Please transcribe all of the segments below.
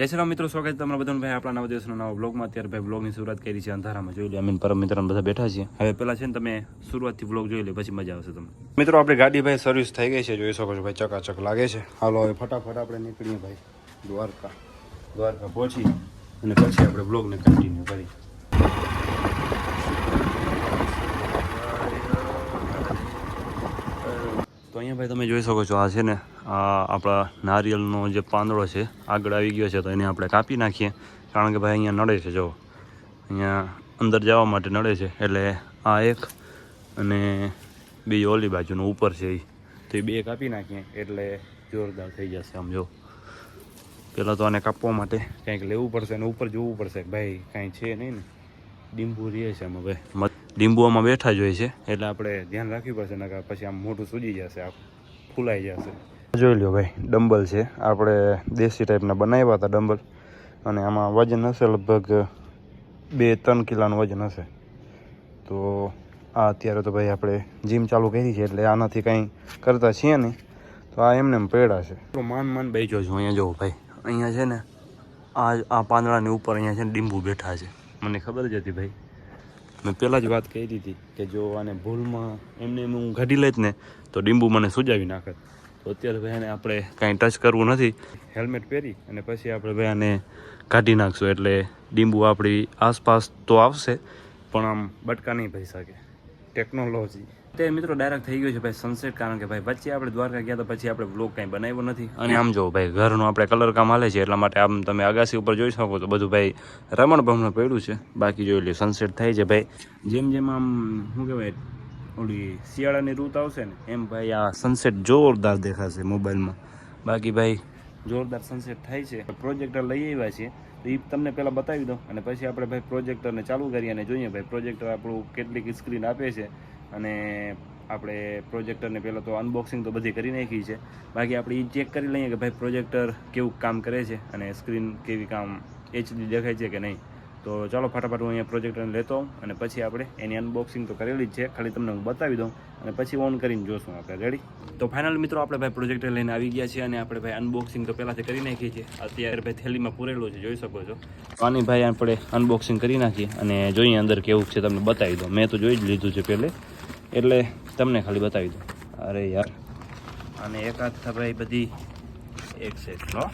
જય શ્રી રામ મિત્રો, સ્વાગત તમારા બધાનું ભાઈ આપણા નવા દિવસના નવા બ્લોગમાં અત્યારે ભાઈ બ્લોગની શરૂઆત કરી છે, અંધારામાં જોઈ લે, અમીન, પરમ મિત્ર બધા બેઠા છે. હવે પેલા છે ને તમે શરૂઆતથી બ્લોગ જોઈ લે, પછી મજા આવશે તમને. મિત્રો, આપણી ગાડી ભાઈ સર્વિસ થઈ ગઈ છે, જોઈ શકો છો ભાઈ, ચકાચક લાગે છે. હાલો, હવે ફટાફટ આપણે નીકળીએ ભાઈ દ્વારકા. દ્વારકા પહોંચી અને પછી આપણે બ્લોગને કન્ટિન્યુ કરી તો અહીંયા ભાઈ તમે જોઈ શકો છો, આ છે ને, આ આપણા નારિયેળનો જે પાંદડો છે, આગળ આવી ગયો છે, તો એને આપણે કાપી નાખીએ. કારણ કે ભાઈ અહીંયા નડે છે જો અહીંયા અંદર જવા માટે નડે છે, એટલે આ એક અને બીજી ઓલી બાજુનો ઉપર છે એ. તો એ બે કાપી નાખીએ, એટલે જોરદાર થઈ જશે આમ જો પહેલાં તો આને કાપવા માટે કંઈક લેવું પડશે અને ઉપર જોવું પડશે. ભાઈ, કાંઈ છે નહીં ને. ડીંબુ રહે છે આમાં, ભાઈ. આમાં બેઠા જ હોય છે. એટલે આપણે ધ્યાન રાખવી પડશે નકર પછી આમ મોટું સૂજી જશે આ ફૂલાઈ જશે. જોઈ લ્યો ભાઈ ડંબલ છે. આપણે દેશી ટાઈપના બનાવ્યા હતા ડંબલ. અને આમાં વજન હશે લગભગ બે ત્રણ કિલાનું વજન હશે. તો આ અત્યારે તો ભાઈ આપણે જીમ ચાલુ કરી છે એટલે આનાથી કંઈ કરતા છીએ નહીં. તો આ એમને એમ પેડા છે. તો માન માન બેઠો છું અહીંયા જોવો ભાઈ. અહીંયા છે ને આ આ પાંદડાની ઉપર અહીંયા છે ને ડીંબુ બેઠા છે. મને ખબર જ હતી ભાઈ. મેં પહેલાં જ વાત કરી હતી કે જો આને ભૂલમાં એમને એમ હું ઘડી લઈશ ને, તો ડીંબુ મને સુજાવી નાખત તો અત્યારે ભાઈ આપણે કાંઈ ટચ કરવું નથી. હેલ્મેટ પહેરી અને પછી આપણે ભાઈ આને કાઢી નાખશું. એટલે ડીંબુ આપણી આસપાસ તો આવશે, પણ આમ બટકા નહીં ભરી શકે. ટેકનોલોજી તે મિત્રો ડાયરેક્ટ થઈ ગયો છે ભાઈ સનસેટ કારણ કે ભાઈ વચ્ચે આપણે દ્વારકા ગયા તો પછી આપણે બ્લોક કાંઈ બનાવ્યો નથી. અને આમ જો ભાઈ ઘરનું આપણે કલર કામ હાલે છે, એટલા માટે આમ તમે અગાસી ઉપર જોઈ શકો તો બધું ભાઈ રમણ ભમણ પડ્યું છે. બાકી જોઈ લે સનસેટ થાય છે ભાઈ. જેમ જેમ આમ, શું કહેવાય, ઓલી શિયાળાની ઋતુ આવશે ને, એમ ભાઈ આ સનસેટ જોરદાર દેખાશે મોબાઈલમાં બાકી ભાઈ જોરદાર સનસેટ થાય છે. પ્રોજેક્ટર લઈ આવ્યા છીએ તો એ તમને પહેલાં બતાવી દઉં. અને પછી આપણે ભાઈ પ્રોજેક્ટરને ચાલુ કરીએ અને જોઈએ ભાઈ પ્રોજેક્ટર આપણું કેટલીક સ્ક્રીન આપે છે. અને આપણે પ્રોજેક્ટરને પહેલાં તો અનબોક્સિંગ તો બધી કરી નાખી છે. બાકી આપણે એ ચેક કરી લઈએ કે ભાઈ પ્રોજેક્ટર કેવું કામ કરે છે અને સ્ક્રીન કેવી કામ એચડી દેખાય છે કે નહીં. તો ચાલો ફટાફટ હું અહીંયા પ્રોજેક્ટરને લેતો અને પછી આપણે એની અનબોક્સિંગ તો કરેલી જ છે. ખાલી તમને હું બતાવી દઉં અને પછી ઓન કરીને જોશું આપણે. રેડી તો ફાઇનલ મિત્રો, આપણે ભાઈ પ્રોજેક્ટર લઈને આવી ગયા છીએ અને આપણે ભાઈ અનબોક્સિંગ તો પહેલાંથી કરી નાખીએ છીએ અત્યારે ભાઈ થેલીમાં પૂરેલું છે, જોઈ શકો છો. તો આની ભાઈ આપણે અનબોક્સિંગ કરી નાખીએ અને જોઈએ અંદર કેવું છે, તમને બતાવી દઉં. મેં તો જોઈ જ લીધું છે પહેલે. એટલે તમને ખાલી બતાવી દઉં. અરે યાર. અને એક હાથ ભાઈ બધી એક નો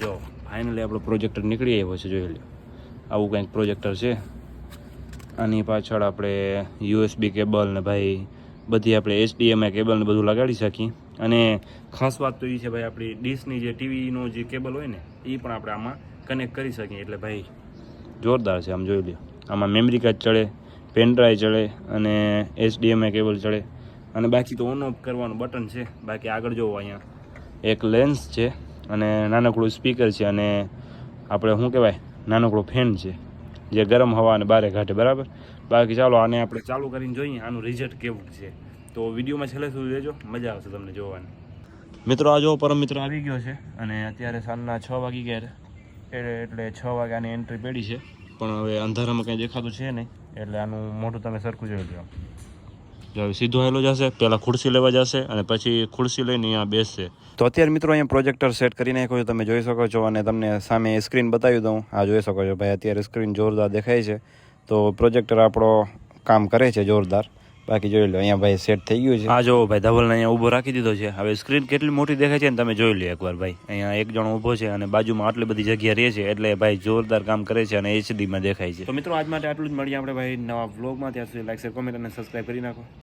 જો ફાઇનલી આપણો પ્રોજેક્ટર નીકળી આવ્યો છે, જોઈ લો આવું કંઈક પ્રોજેક્ટર છે. આની પાછળ આપણે યુએસબી કેબલ ને ભાઈ બધી આપણે એચડીએમઆઈ કેબલ ને બધું લગાડી શકીએ. અને ખાસ વાત તો એ છે ભાઈ, આપણી ડીશની જે ટીવીનો જે કેબલ હોય ને એ પણ આપણે આમાં કનેક્ટ કરી શકીએ. એટલે ભાઈ, જોરદાર છે, આમ જોઈ લો આમાં મેમરી કાર્ડ ચડે પેન ડ્રાઈવ ચડે અને એચડીએમઆઈ કેબલ ચડે. અને બાકી તો ઓન ઓફ કરવાનું બટન છે. બાકી આગળ જોવો અહીંયા. એક લેન્સ છે અને નાનકડું સ્પીકર છે અને આપણે શું કહેવાય? નાનકડો ફેન છે. જે ગરમ હવા અને બારે ઘાટે, બરાબર? બાકી ચાલો, આને આપણે ચાલુ કરીને જોઈએ. આનું રિઝલ્ટ કેવું છે. તો વિડીયોમાં છેલ્લે સુધી રહેજો. મજા આવશે તમને જોવાની. મિત્રો, આ જો પરમ મિત્ર આવી ગયો છે અને અત્યારે સાંજના છ વાગી ગયા એટલે છ વાગ્યાની એન્ટ્રી પેડી છે. પણ હવે અંધારામાં કંઈ દેખાતું છે નહીં. એટલે આનું મોઢું તમે સરખું જોઈ લો જો હવે સીધો હેલો જશે પહેલાં ખુરશી લેવા જશે અને પછી ખુરશી લઈને અહીંયા બેસશે. તો અત્યારે મિત્રો અહીંયા પ્રોજેક્ટર સેટ કરી નાખ્યો છે તમે જોઈ શકો છો અને તમને સામે સ્ક્રીન બતાવી દઉં. આ જોઈ શકો છો ભાઈ અત્યારે સ્ક્રીન જોરદાર દેખાય છે. તો પ્રોજેક્ટર આપણો કામ કરે છે જોરદાર. બાકી જોઈ લો અહીંયા ભાઈ સેટ થઈ ગયું છે. આ જો ભાઈ ધવલને અહીંયા ઊભો રાખી દીધો છે. હવે સ્ક્રીન કેટલી મોટી દેખાય છે ને તમે જોઈ લો એકવાર ભાઈ. અહીંયા એક જણો ઊભો છે અને બાજુમાં આટલી બધી જગ્યા રહે છે એટલે ભાઈ જોરદાર કામ કરે છે અને એચડીમાં દેખાય છે. તો મિત્રો આજ માટે આટલું જ મળીએ આપણે ભાઈ નવા વ્લોગમાં ત્યાં સુધી લાઈક શેર કોમેન્ટ અને સબસ્ક્રાઈબ કરી નાખો.